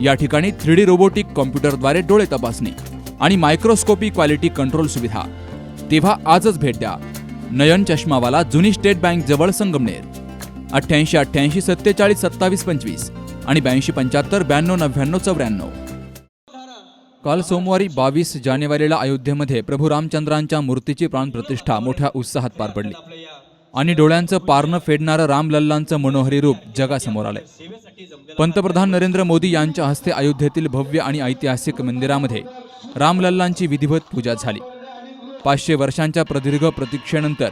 या ठिकाणी three D robotic कॉम्प्युटरद्वारे डोळे तपासणी आणि मायक्रोस्कोपी क्वालिटी कंट्रोल सुविधा. तेव्हा आजच भेट द्या. नयन चष्मावाला जुनी स्टेट बँक जवळ संगमनेर. अठ्ठ्याऐंशी अठ्ठ्याऐंशी सत्तेचाळीस सत्तावीस पंचवीस आणि ब्याऐंशी पंच्याहत्तर ब्याण्णव नव्याण्णव चौऱ्याण्णव. काल सोमवारी बावीस जानेवारीला अयोध्येमध्ये प्रभू रामचंद्रांच्या मूर्तीची प्राणप्रतिष्ठा मोठ्या उत्साहात पार पडली. आणि डोळ्यांचं पारणं फेडणारं रामलल्लांचं मनोहरी रूप जगासमोर आलंय. पंतप्रधान नरेंद्र मोदी यांच्या हस्ते अयोध्येतील भव्य आणि ऐतिहासिक मंदिरामध्ये रामलल्लांची विधिवत पूजा झाली. पाचशे वर्षांच्या प्रदीर्घ प्रतीक्षेनंतर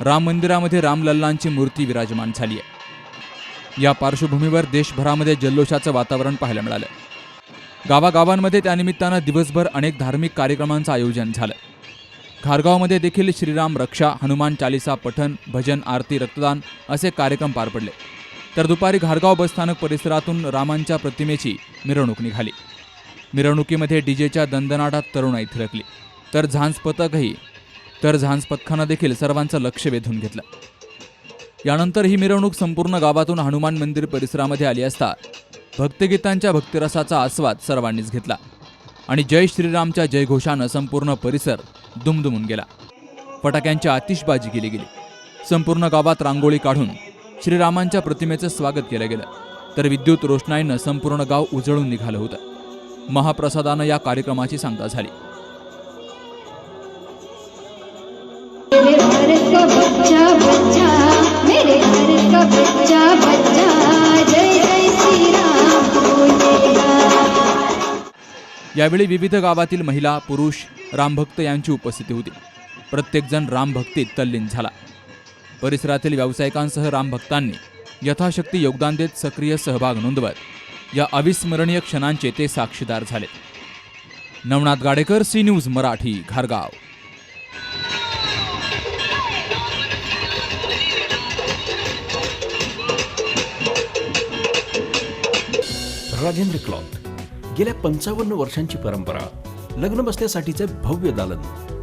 राम मंदिरामध्ये रामलल्लांची मूर्ती विराजमान झाली आहे. या पार्श्वभूमीवर देशभरामध्ये जल्लोषाचं वातावरण पाहायला मिळालं. गावागावांमध्ये त्यानिमित्तानं दिवसभर अनेक धार्मिक कार्यक्रमांचं आयोजन झालं. खारगावमध्ये देखील श्रीराम रक्षा हनुमान चालिसा पठण भजन आरती रक्तदान असे कार्यक्रम पार पडले. तर दुपारी घारगाव बसस्थानक परिसरातून रामांच्या प्रतिमेची मिरवणूक निघाली. मिरवणुकीमध्ये डीजेच्या दंदनाटात तरुणाई थिरकली. तर झांज पथकही तर झांज पथकानं देखील सर्वांचं लक्ष वेधून घेतलं. यानंतर ही मिरवणूक संपूर्ण गावातून हनुमान मंदिर परिसरामध्ये आली असता भक्तिगीतांच्या भक्तिरसाचा आस्वाद सर्वांनीच घेतला आणि जय श्रीरामच्या जयघोषानं संपूर्ण परिसर दुमदुमून गेला. फटाक्यांची आतिषबाजी केली गेली. संपूर्ण गावात रांगोळी काढून श्रीरामांच्या प्रतिमेचं स्वागत केलं गेलं. तर विद्युत रोषणाईनं संपूर्ण गाव उजळून निघालं होतं. महाप्रसादानं या कार्यक्रमाची सांगता झाली. यावेळी विविध गावातील महिला पुरुष रामभक्त यांची उपस्थिती होती. प्रत्येकजण रामभक्तीत तल्लीन झाला. परिसरातील व्यावसायिकांसह रामभक्तांनी यथाशक्ती योगदान देत सक्रिय सहभाग नोंदवत या अविस्मरणीय क्षणांचे ते साक्षीदार झाले. नवनाथ गाडेकर सी न्यूज मराठी घारगाव. राजेंद्र क्लॉथ. गेल्या पंचावन्न वर्षांची परंपरा लग्न बसण्यासाठीचे भव्य दालन.